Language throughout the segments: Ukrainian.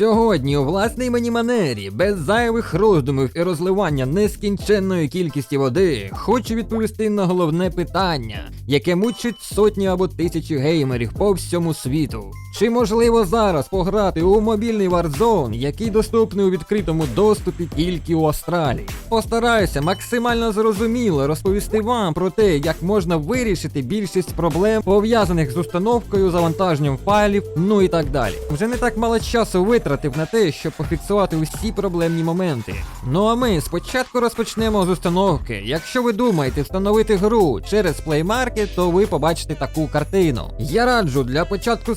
Сьогодні у власній мені манері, без зайвих роздумів і розливання нескінченної кількості води, хочу відповісти на головне питання, яке мучить сотні або тисячі геймерів по всьому світу. Чи можливо зараз пограти у мобільний Warzone, який доступний у відкритому доступі тільки у Австралії? Постараюся максимально зрозуміло розповісти вам про те, як можна вирішити більшість проблем, пов'язаних з установкою, завантаженням файлів, ну і так далі. Вже не так мало часу витратив на те, щоб пофіксувати усі проблемні моменти. Ну а ми спочатку розпочнемо з установки. Якщо ви думаєте встановити гру через Play Market, то ви побачите таку картину. Я раджу для початку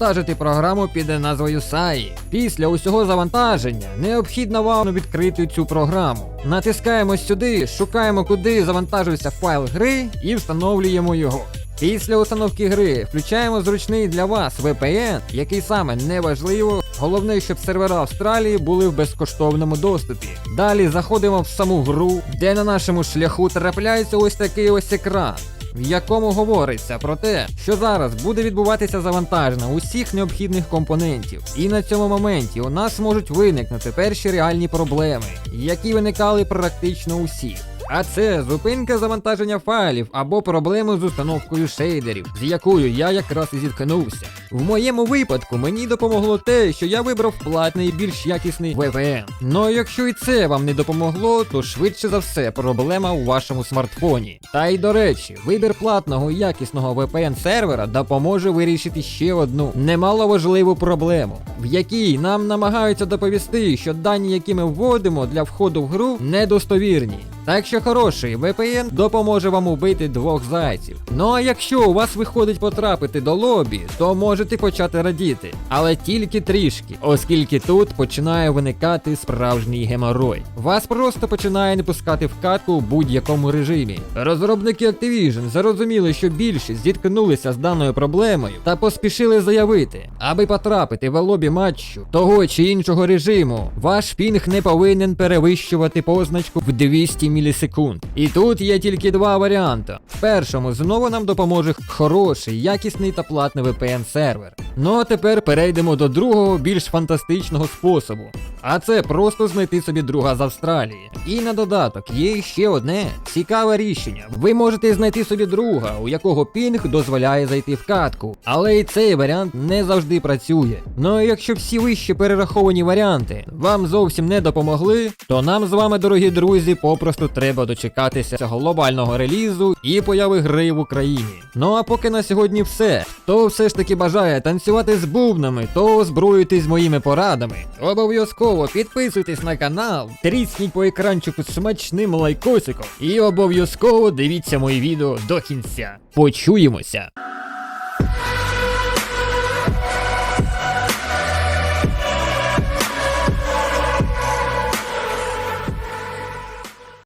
завантажити програму під назвою SAI. Після усього завантаження необхідно вам відкрити цю програму. Натискаємо сюди, шукаємо, куди завантажується файл гри і встановлюємо його. Після установки гри включаємо зручний для вас VPN, який саме не важливо. Головне, щоб сервера Австралії були в безкоштовному доступі. Далі заходимо в саму гру, де на нашому шляху трапляється ось такий ось екран. В якому говориться про те, що зараз буде відбуватися завантажена усіх необхідних компонентів, і на цьому моменті у нас можуть виникнути перші реальні проблеми, які виникали практично у всіх. А це зупинка завантаження файлів або проблеми з установкою шейдерів, з якою я якраз і зіткнувся. В моєму випадку мені допомогло те, що я вибрав платний більш якісний VPN. Ну якщо і це вам не допомогло, то швидше за все проблема у вашому смартфоні. Та й до речі, вибір платного і якісного VPN сервера допоможе вирішити ще одну немаловажливу проблему, в якій нам намагаються доповісти, що дані, які ми вводимо для входу в гру, недостовірні. Так що хороший VPN допоможе вам убити двох зайців. Ну а якщо у вас виходить потрапити до лобі, то можете почати радіти, але тільки трішки, оскільки тут починає виникати справжній геморой. Вас просто починає не пускати в катку у будь-якому режимі. Розробники Activision зрозуміли, що більшість зіткнулися з даною проблемою та поспішили заявити, аби потрапити в лобі матчу того чи іншого режиму, ваш пінг не повинен перевищувати позначку в 200 мілісекунд. І тут є тільки два варіанти. В першому знову нам допоможе хороший, якісний та платний VPN сервер. Ну а тепер перейдемо до другого, більш фантастичного способу. А це просто знайти собі друга з Австралії. І на додаток є ще одне цікаве рішення. Ви можете знайти собі друга, у якого пінг дозволяє зайти в катку. Але і цей варіант не завжди працює. Ну а якщо всі вище перераховані варіанти вам зовсім не допомогли, то нам з вами, дорогі друзі, попросту треба дочекатися цього глобального релізу і появи гри в Україні. Ну а поки на сьогодні все. Хто все ж таки бажає танцювати з бубнами, то озброюйтесь моїми порадами. Обов'язково підписуйтесь на канал, трісніть по екранчику з смачним лайкосиком і обов'язково дивіться мої відео до кінця. Почуємося!